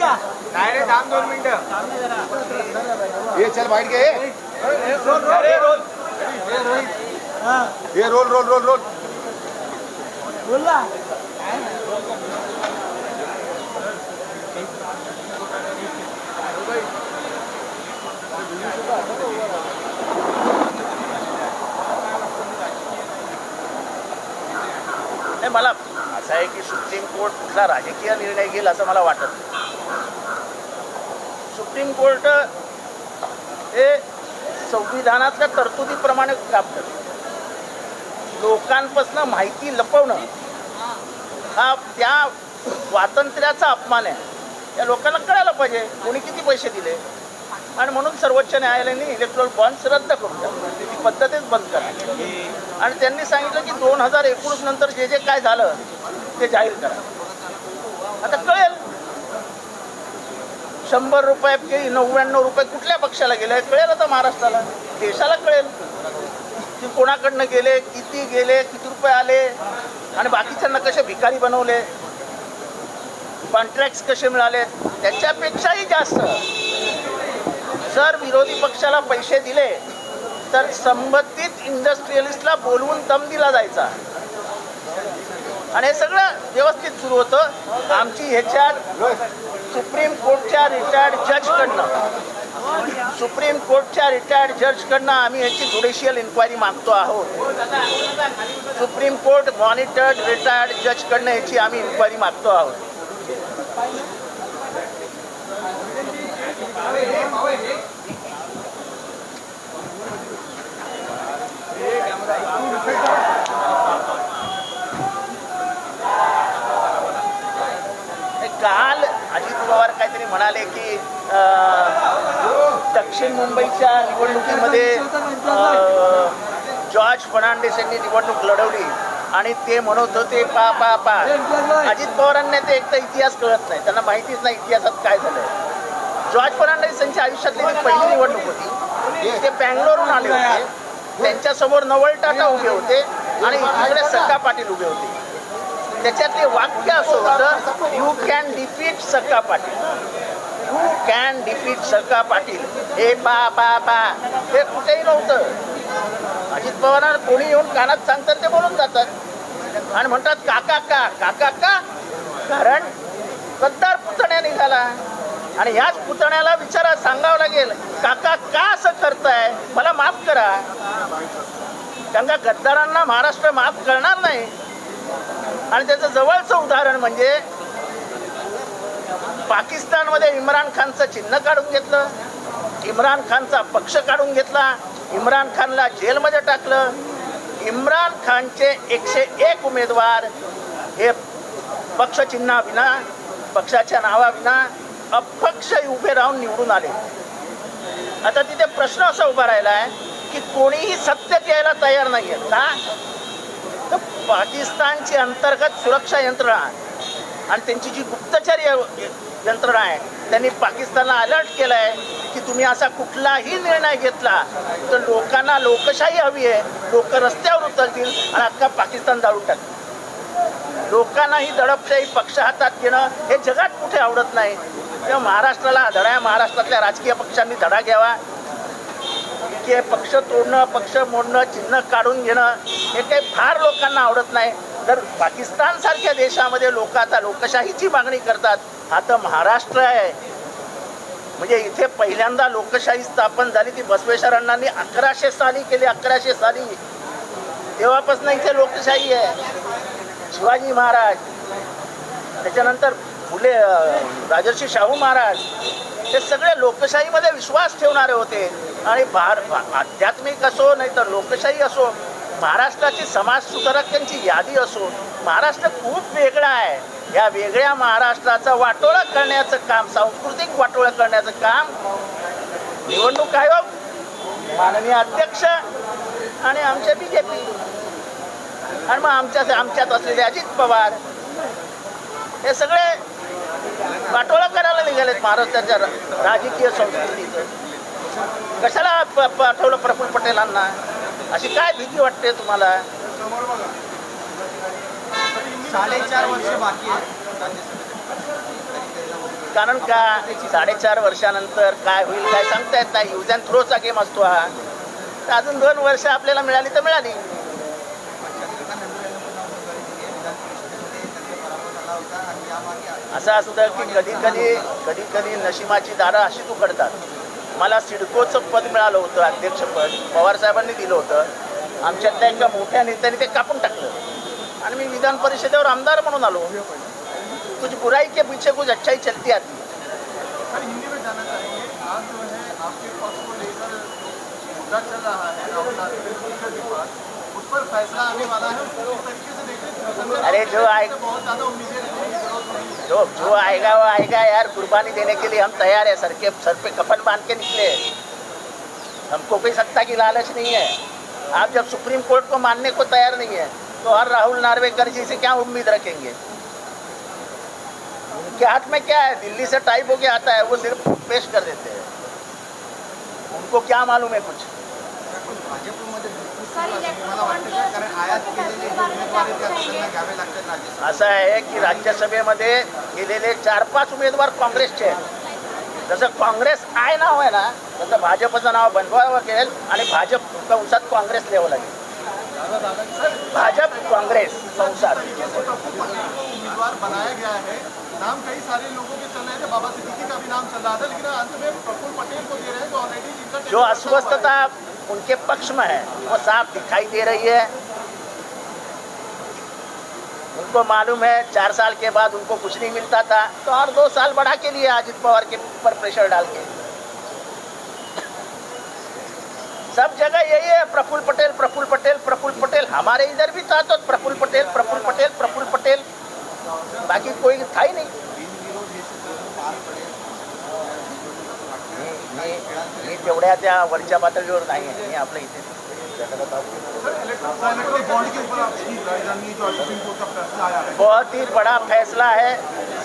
का? नाही रे थांब दोन मिनिटं. ये चल बाहेर घे हा ये रोल रोल रोल रोल. बोल ना. नाही मला असं आहे की सुप्रीम कोर्ट कुठला राजकीय निर्णय घेईल असं मला वाटत नाही. सुप्रीम कोर्ट हे संविधानातल्या तरतुदीप्रमाणे काम करतं. लोकांपासून माहिती लपवणं हा त्या स्वातंत्र्याचा अपमान आहे. या लोकांना कळायला पाहिजे कोणी किती पैसे दिले? आणि म्हणून सर्वोच्च न्यायालयाने इलेक्ट्रॉल बॉन्ड्स रद्द करून टाकलं. ती पद्धतच बंद करा. आणि त्यांनी सांगितलं की दोन हजार एकोणीस नंतर जे जे काय झालं ते जाहीर करा. आता कळेल शंभर रुपये नव्याण्णव रुपये कुठल्या पक्षाला गेले कळेल आता महाराष्ट्राला. देशाला कळेल. की कोणाकडनं गेले किती गेले किती रुपये आले आणि बाकीच्यांना कसे भिकारी बनवले? कॉन्ट्रॅक्ट कसे मिळाले? त्याच्यापेक्षाही जास्त. जर विरोधी पक्षाला पैसे दिले तर संबंधित इंडस्ट्रियलिस्टला बोलवून दम दिला जायचा. आणि हे सगळं व्यवस्थित सुरू होतं. आमची ह्याच्यात सुप्रीम कोर्टच्या रिटायर्ड जजकडनं सुप्रीम कोर्टच्या रिटायर्ड जजकडनं आम्ही याची ज्युडिशियल इन्क्वायरी मागतो आहोत. सुप्रीम कोर्ट मॉनिटर्ड रिटायर्ड जजकडनं याची आम्ही इन्क्वायरी मागतो आहोत. काल अजित पवार काहीतरी म्हणाले की दक्षिण मुंबईच्या निवडणुकीमध्ये जॉर्ज फर्नांडिस यांनी निवडणूक लढवली आणि ते म्हणत होते पा पा पा. अजित पवारांना ते एक तर इतिहास कळत नाही त्यांना माहितीच नाही इतिहासात काय झालं जॉर्ज फर्नांडिस यांच्या आयुष्यातली ही पहिली निवडणूक होती ते बँगलोरहून आले होते. त्यांच्यासमोर नवल टाटा उभे होते आणि इकडे सक्का पाटील उभे होते. त्याच्यात ते वाक्य असं होतं you can defeat Sakka Patil. You can defeat Sakka Patil. हे बा बा बा. हे कुठेही नव्हतं. अजित पवारांना कोणी येऊन कानात सांगतात ते बोलून जातात. आणि म्हणतात काका का काका का? कारण गद्दार पुतण्या निघाला. आणि ह्याच पुतण्याला विचारा सांगावं लागेल काका का असं करताय? मला माफ करा. कारण का गद्दारांना महाराष्ट्र माफ करणार नाही. आणि त्याचं जवळचं उदाहरण म्हणजे पाकिस्तानमध्ये इम्रान खानचं चिन्ह काढून घेतलं इम्रान खानचा पक्ष काढून घेतला इम्रान खानला जेलमध्ये टाकलं इम्रान खानचे एकशे एक उमेदवार हे पक्षचिन्हाविना पक्षाच्या नावाविना अपक्ष उभे राहून निवडून आले. आता तिथे प्रश्न असा उभा राहिला आहे की कोणीही सत्य द्यायला तयार नाही आहे का? तर पाकिस्तानची अंतर्गत सुरक्षा यंत्रणा आणि त्यांची जी गुप्तचर यंत्रणा आहे त्यांनी पाकिस्तानला अलर्ट केलं आहे की तुम्ही असा कुठलाही निर्णय घेतला तर लोकांना लोकशाही हवी आहे. लोक रस्त्यावर उतरतील आणि अख्खा पाकिस्तान जाळून टाकतील लोकांना ही दडपशाही पक्ष हातात घेणं हे जगात कुठे आवडत नाही. तेव्हा महाराष्ट्राला धडा महाराष्ट्रातल्या राजकीय पक्षांनी धडा घ्यावा. की हे पक्ष तोडणं पक्ष मोडणं चिन्ह काढून घेणं हे काही फार लोकांना आवडत नाही. तर पाकिस्तानसारख्या देशामध्ये लोक आता लोकशाहीची मागणी करतात. हा तर महाराष्ट्र आहे. म्हणजे इथे पहिल्यांदा लोकशाही स्थापन झाली ती बसवेश्वरांनी अकराशे साली केली अकराशे साली. तेव्हापासून इथे लोकशाही आहे. शिवाजी महाराज. त्याच्यानंतर फुले राजर्षी शाहू महाराज हे सगळे लोकशाहीमध्ये विश्वास ठेवणारे होते. आणि भार आध्यात्मिक असो नाही तर लोकशाही असो महाराष्ट्राची समाज सुधारकांची यादी असो महाराष्ट्र खूप वेगळा आहे. या वेगळ्या महाराष्ट्राचा वाटोळा करण्याचं काम सांस्कृतिक वाटोळा करण्याचं काम निवडणूक आयोग माननीय अध्यक्ष आणि आमच्या बी जे पी आणि मग आमच्या आमच्यात असलेले अजित पवार हे सगळे वाटोळा करायला निघालेत महाराष्ट्राच्या राजकीय संस्कृतीचं. कशाला पाठवलं प्रफुल्ल पटेलांना अशी काय भीती वाटते तुम्हाला? साडेचार वर्ष बाकी कारण का? साडेचार वर्षानंतर काय होईल काय सांगता येत नाही. यूज अँड थ्रोचा गेम असतो हा. तर अजून दोन वर्ष आपल्याला मिळाली तर मिळाली. असं असतं की कधी कधी कधी कधी नशिमाची दारं अशीच उघडतात मला सिडकोचं पद मिळालं होतं अध्यक्षपद. पवार साहेबांनी दिलं होतं. आमच्यातल्या एका मोठ्या नेत्याने ते कापून टाकलं. आणि मी विधान परिषदेवर आमदार म्हणून आलो. कुछ बुराई के पीछे कुछ अच्छाई चलती आती है. है है है। हैं अरे जो आए जो जो आएगा, वो आएगा यार। कुर्बानी देने के लिए हम तैयार है। सर के, सर पे कफन बाँध के निकले। हमको कोई सत्ता की लालच नहीं है। आप जब सुप्रीम कोर्ट को मानने को तैयार नहीं है तो हर राहुल नार्वेकर जी से क्या उम्मीद रखेंगे? उनके हाथ में क्या है? दिल्ली से टाइप होके आता है, वो सिर्फ़ पेश कर देते हैं। उनको क्या मालूम है कुछ? सर असं आहे की राज्यसभेमध्ये गेलेले चार पाच उमेदवार काँग्रेसचे आहेत. जसं काँग्रेस आय नाव आहे ना तसं भाजपचं नाव बनवावं लागेल आणि भाजप कंसात काँग्रेस लिहावं लागेल. भाजप काँग्रेस कंसात उम्मीदवार बनाया गया है. नाम कई सारे लोगों के चल रहे थे बाबा सिद्दीकी का भी नाम चल रहा था लेकिन अंत में प्रफुल्ल पटेल को दे रहे हैं जो ऑलरेडी जिनका जो अस्वस्थता उनके पक्ष में है। वो साफ़ दिखाई दे रही है। उनको मालूम है, चार साल के बाद उनको कुछ नहीं मिलता था। तो और दो साल बढ़ा के लिए अजित पवार के ऊपर प्रेशर डाल के। सब जगह यही है प्रफुल पटेल प्रफुल पटेल प्रफुल पटेल। हमारे इधर भी था तो प्रफुल पटेल प्रफुल पटेल प्रफुल पटेल। बाकी कोई था ही नहीं मी- मी मी तेवढ्या त्या वरच्या पातळीवर नाही आहे. बहुत ही बड़ा फैसला है.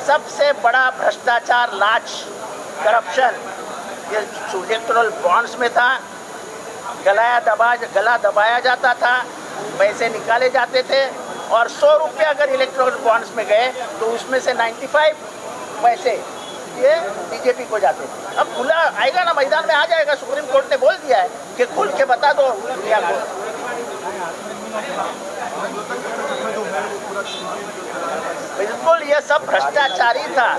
सबसे बड़ा भ्रष्टाचार लाच करप्शन. ये इलेक्ट्रल बॉन्ड्स में था. गलाया दबा, गला दबाया जाता था. पैसे निकाले जाते थे. और सौ रुपये अगर इलेक्ट्रल बॉन्ड्स में गए तो उसमें से 95 पैसे ये बीजेपी को जाते अब खुला आएगा ना मैदान में आ जाएगा, सुप्रीम कोर्ट ने बोल दिया है कि खुल के बता दो दुनिया को। बिल्कुल ये सब भ्रष्टाचारी था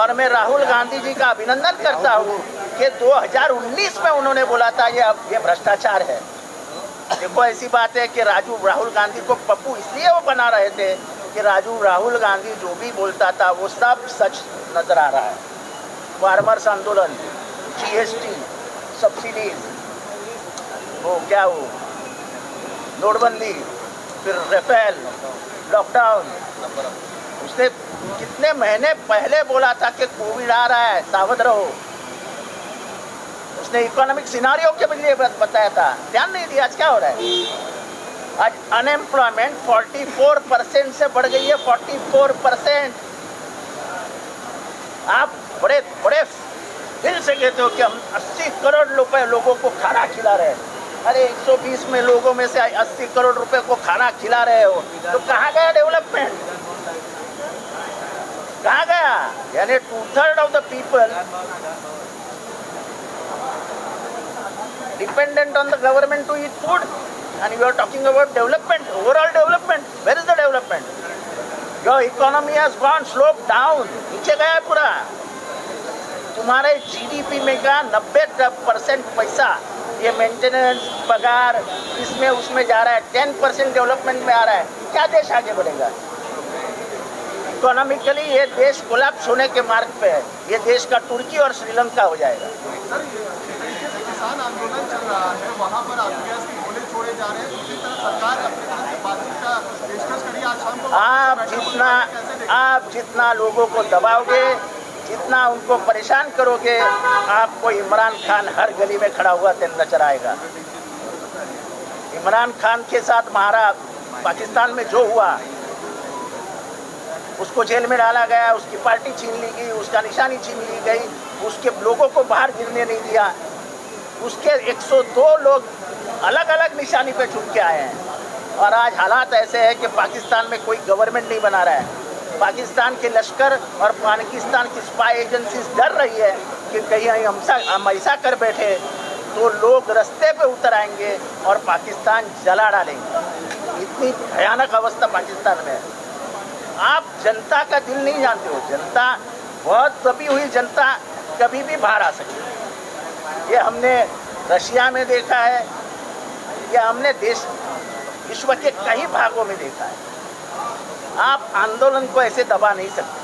और मैं राहुल गांधी जी का अभिनंदन करता हूँ कि 2019 में उन्होंने बोला था, ये अब, ये भ्रष्टाचार है। देखो, ऐसी बात है कि राजू, राहुल गांधी को पप्पू इसलिए वो बना रहे थे कि राजू, राहुल गांधी जो भी बोलता था, वो सब सच नज़र आ रहा है। फार्मर्स आंदोलन जीएसटी सब्सिडीज वो क्या वो नोटबंदी, फिर रेफेल लॉकडाउन उसने कितने महीने पहले बोला था कि कोविड आ रहा है, सावध रहो। उसने इकोनॉमिक सिनारियो के लिए बताया था। ध्यान नहीं दिया, आज क्या हो रहा है? आज अनएम्प्लॉयमेंट 44 परसेंट से बढ़ गई है 44 परसेंट आप बड़े बड़े फिर से कहते हो कि हम 80 करोड़ रुपए लोगों को खाना खिला रहे हैं। अरे 120 में लोगों में से 80 करोड़ रुपए को खाना खिला रहे हो। तो कहा गया डेवलपमेंट? कहा गया? यानी two third of the people dependent on the government to eat food and you are talking about development overall development where is the development your economy has slope down नीचे गया पूरा। तुम्हारे जीडीपी में का 90 percent पैसा ये maintenance पगार इसमें उसमें जा रहा है 10 परसेंट डेवलपमेंट में आ रहा है। क्या देश आगे बढ़ेगा? इकोनॉमिकली ये देश कोलैप्स होने के मार्ग पे है। ये देश का तुर्की और श्रीलंका हो जाएगा। सर किसान आंदोलन चल रहा है। वहाँ पर छोड़े जा रहे हैं। दूसरी तरफ़ सरकार अपनी तरफ़ से बातचीत का पेशकश करी आज शाम को आप जितना? आप जितना लोगों को दबाओगे जितना उनको परेशान करोगे, आपको इमरान खान हर गली में खड़ा हुआ नज़र आएगा इमरान खान के साथ महारा पाकिस्तान में जो हुआ, उसको जेल में डाला गया, उसकी पार्टी छीन ली गई, उसका निशानी छीन ली गई, उसके लोगों को बाहर गिरने नहीं दिया। उसके 102 लोग अलग अलग निशानी पे छुप के आए हैं। और आज हालात ऐसे हैं कि पाकिस्तान में कोई गवर्नमेंट नहीं बना रहा है। पाकिस्तान के लश्कर और पाकिस्तान की स्पाई एजेंसीज डर रही है कि कहीं हम हम ऐसा कर बैठे तो लोग रस्ते पे उतर आएँगे और पाकिस्तान जला डालेंगे। इतनी भयानक अवस्था पाकिस्तान में है। आप जनता का दिल नहीं जानते हो। जनता बहुत दबी हुई जनता कभी भी बाहर आ सकती ये हमने रशिया में देखा है, ये हमने देश विश्व के कई भागों में देखा है। आप आंदोलन को ऐसे दबा नहीं सकते।